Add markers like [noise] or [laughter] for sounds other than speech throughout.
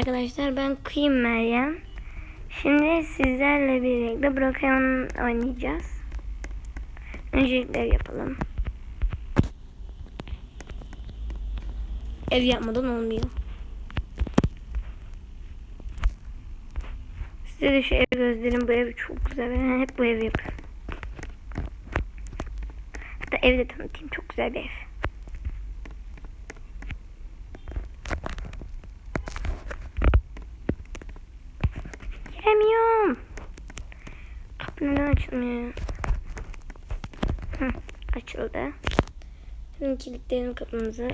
arkadaşlar ben Queen Meryem. Şimdi sizlerle birlikte Brokeon oynayacağız. Öncelikle yapalım. Ev yapmadan olmuyor. Size de şu ev göstereyim. Bu ev çok güzel. Ben hep bu evi yapıyorum. Hatta evi de tanıtayım. Çok güzel bir ev. Giremiyorum. Kapı neden açılmıyor? Hı, açıldı. Şimdi kilitleyelim kapımızı.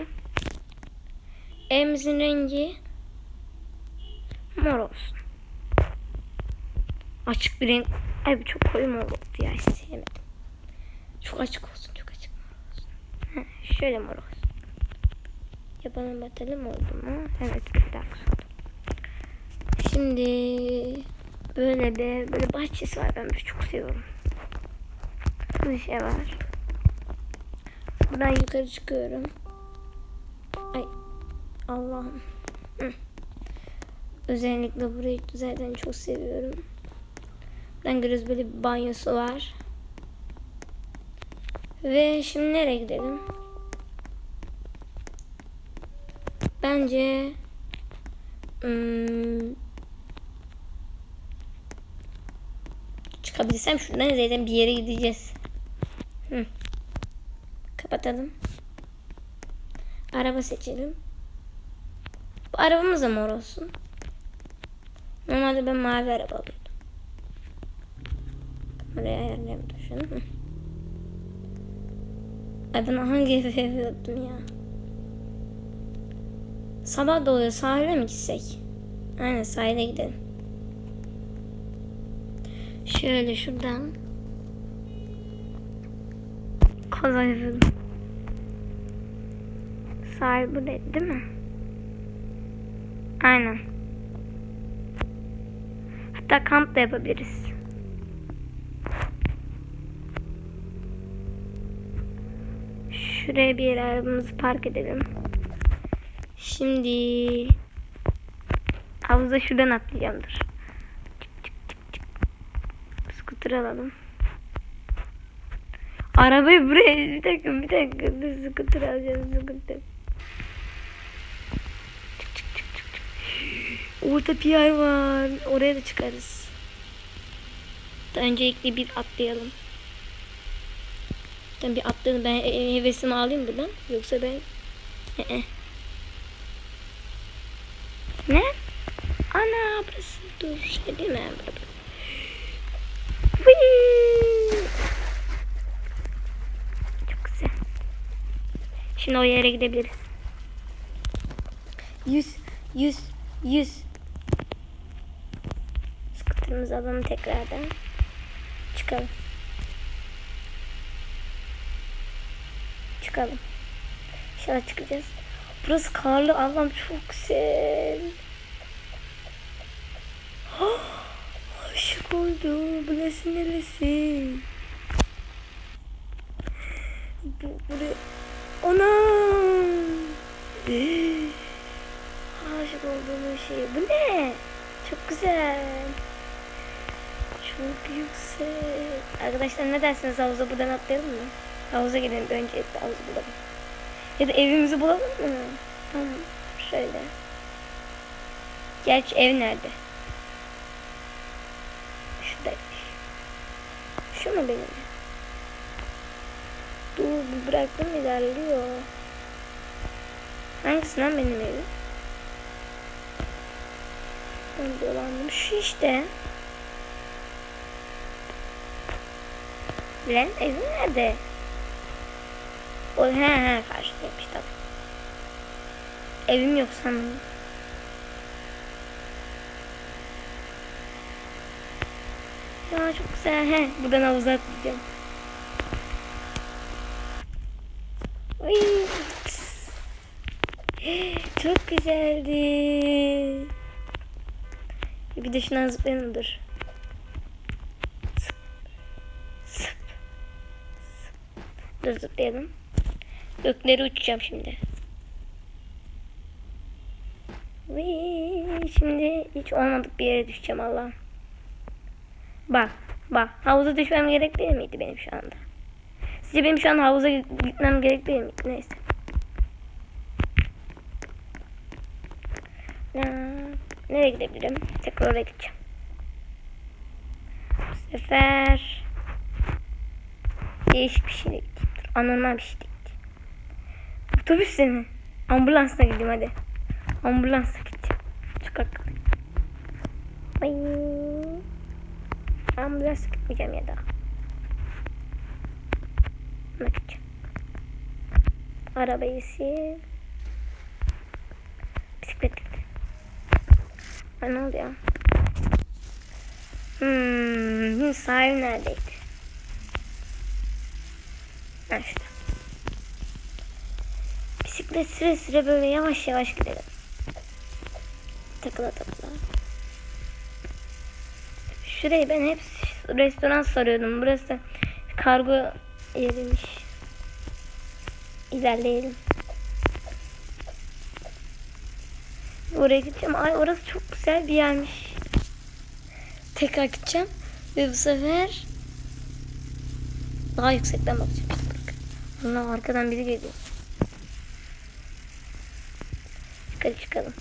Evimizin rengi mor olsun. Açık bir renk. Ay bu çok koyu mor oldu ya sevmedim. Çok açık olsun çok açık mor olsun. Heh, şöyle mor olsun. Yapalım bakalım oldu mu? Evet bir oldu. Şimdi böyle de böyle bahçesi var ben çok seviyorum. Bir şey var. Buradan yukarı çıkıyorum. Ay Allah'ım. Hı. Özellikle burayı zaten çok seviyorum. Ben görüyoruz böyle bir banyosu var. Ve şimdi nereye gidelim? Bence hmm, çıkabilsem şuradan zaten bir yere gideceğiz. Hı. Kapatalım. Araba seçelim. Bu arabamız da mor olsun. Normalde ben mavi araba alıyordum. Buraya ayarlayayım da şunu. Ay ben hangi evi yapıyordum ya? Sabah da. Sahile mi gitsek? Aynen sahile gidelim. Şöyle şuradan. Yapalım. Sahil buraya değil mi? Aynen. Hatta kamp da yapabiliriz. Şuraya bir yere arabamızı park edelim. Şimdi havuza şuradan atlayacağım alalım. Arabayı buraya bir dakika bir dakika dur scooter alacağım scooter. Orada yer var. Oraya da çıkarız. Öncelikle bir atlayalım. Ben bir atladım. Ben e, e, hevesimi alayım buradan. Yoksa ben... Ne? Ana burası dur şey değil mi? Burada. Çok güzel. Şimdi o yere gidebiliriz. Yüz, yüz, yüz. Skuterimizi alalım tekrardan. Çıkalım. Çıkalım. İnşallah çıkacağız. Burası karlı. Allah'ım çok güzel. [gasps] Aşık oldum. Burası neresi? Bu, buraya... Ana! [gasps] Aşık olduğum şey. Bu ne? Çok güzel. Çok yüksek. Arkadaşlar ne dersiniz havuza buradan atlayalım mı? Havuza gidelim önce havuzu bulalım. Ya da evimizi bulalım mı? Tamam. Şöyle. Gerçi ev nerede? Mu benim? Dur bu bıraktım ilerliyor. Hangisinden benim evim? Ben dolandım. Şu işte. Lan evim nerede? O he he karşıdaymış tabii. Evim yok sanırım. Ya çok güzel he. Buradan havuza atlayacağım. Ay. [gasps] Çok güzeldi. Bir de şuna zıplayalım dur. Dur zıplayalım. Gökleri uçacağım şimdi. Şimdi hiç olmadık bir yere düşeceğim Allah'ım. Bak bak havuza düşmem gerek miydi benim şu anda? Sizce benim şu an havuza gitmem gerek miydi? Neyse. Nereye gidebilirim? Tekrar oraya gideceğim. Bu sefer değişik bir şeyle gideyim. Dur, anormal bir şeyle gideyim. Otobüsle mi? Ambulansla gideyim hadi. Ambulansla gideceğim. Çok akıllı. Ay. Ambulansla gitmeyeceğim ya da. Gideceğim. Arabayı sil. Bisiklet gitti. Ay ne oldu ya? Hmm, sahil neredeydi? Ha şurada. Bisiklet süre süre böyle yavaş yavaş gidelim. Takıla takıla. Şurayı ben hep restoran sarıyordum. Burası kargo yeriymiş. İlerleyelim. Oraya gideceğim. Ay orası çok güzel bir yermiş. Tekrar gideceğim. Ve bu sefer daha yüksekten bakacağım. Allah arkadan biri geliyor. Yukarı çıkalım.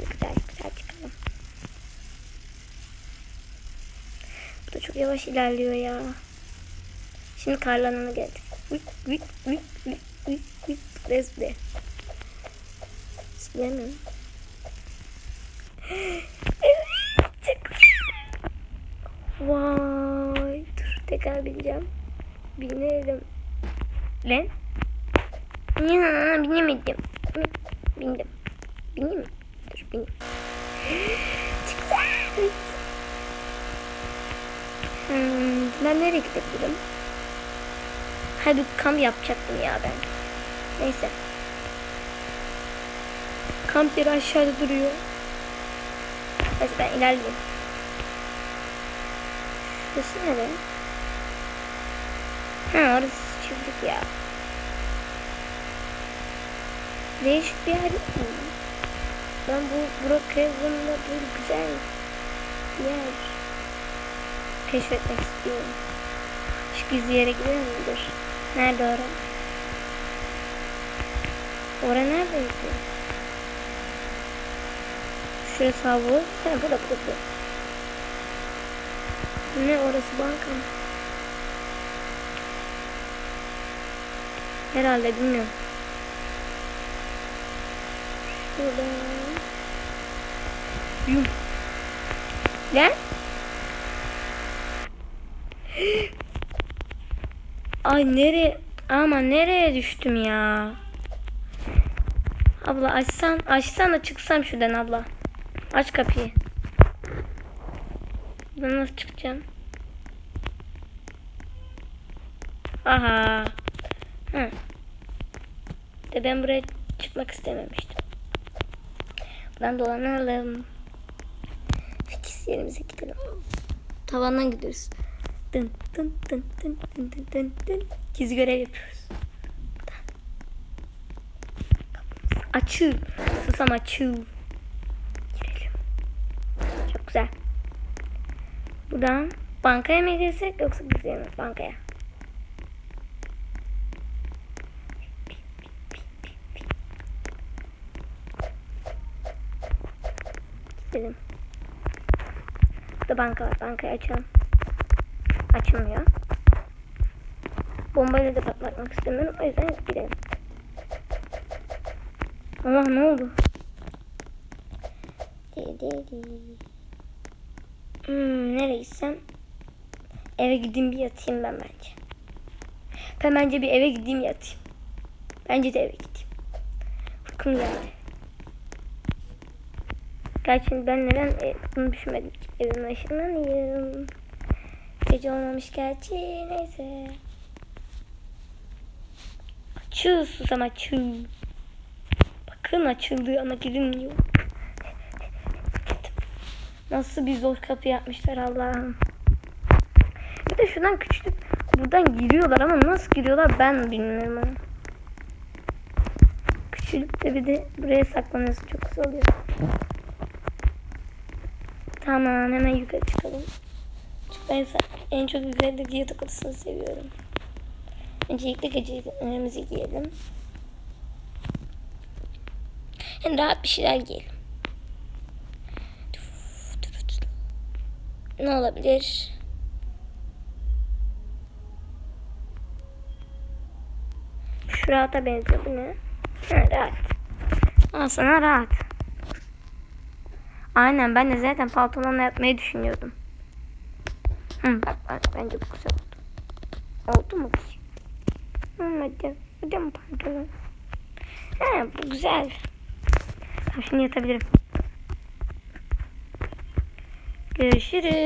Yukarı güzel çıkalım. Bu da çok yavaş ilerliyor ya. Şimdi karlanana geldik. Vık vık vık vık vık vık. Resme. Zıplayamıyorum. Evet. [gasps] Vay. Dur tekrar bineceğim. Binelim. Lan. Ya binemedim. Bindim. Bineyim mi? Dur bineyim. [gasps] Çıktı. Hmm, ben nereye gidebilirim? Hadi kamp yapacaktım ya ben. Neyse. Kamp yeri aşağıda duruyor. Neyse ben ilerleyeyim. Şurası nere? Ha orası çiftlik ya. Değişik bir yer yok mu? Ben bu Brookhaven'da böyle güzel bir yer keşfetmek istiyorum. Şu gizli yere gidiyor mudur? Nerede ora? Ora neredeydi? Şurası havuz. Ha burada burada. Ne orası banka mı? Herhalde bilmiyorum. Şurada. Yum. Gel. Ay nereye? Ama nereye düştüm ya? Abla açsan, açsan da çıksam şuradan abla. Aç kapıyı. Ben nasıl çıkacağım? Aha. Hı. De ben buraya çıkmak istememiştim. Buradan dolanalım. Fikis yerimize gidelim. Tavandan gidiyoruz. Dın dın dın dın dın dın dın dın. Gizli görev yapıyoruz. Açıl. Susam açıl. Girelim. Çok güzel. Buradan bankaya mı girsek yoksa gizliye mi? Bankaya. Gidelim. Burada banka var. Bankayı açalım. Açılmıyor. Bombayla da patlatmak istemiyorum. O yüzden gidelim. Allah ne oldu? Hmm, nereye? Eve gideyim bir yatayım ben bence. Ben bence bir eve gideyim yatayım. Bence de eve gideyim. Uykum geldi. Gerçi ben neden e, bunu düşünmedim. Evime ışınlanayım. Gece olmamış gerçi neyse. Açıl susam açıl. Bakın açıldı ama girilmiyor. Nasıl bir zor kapı yapmışlar Allah'ım. Bir de şuradan küçük buradan giriyorlar ama nasıl giriyorlar ben bilmiyorum küçülüp de bir de buraya saklanıyorsun. Çok güzel oluyor. Tamam hemen yukarı çıkalım. Çünkü ben sa- en çok yukarıdaki yatak odasını seviyorum. Öncelikle gecelerimizi giyelim. Hem rahat bir şeyler giyelim. Ne olabilir? Şu rahata benziyor bu ne? Ha, rahat. Al sana rahat. Aynen ben de zaten pantolonla yatmayı düşünüyordum. Hı, bak, bak bence bu güzel oldu. Oldu mu? Hı, hadi. Hadi mi pantolon? Ha bu güzel. Tamam, şimdi yatabilirim. Görüşürüz.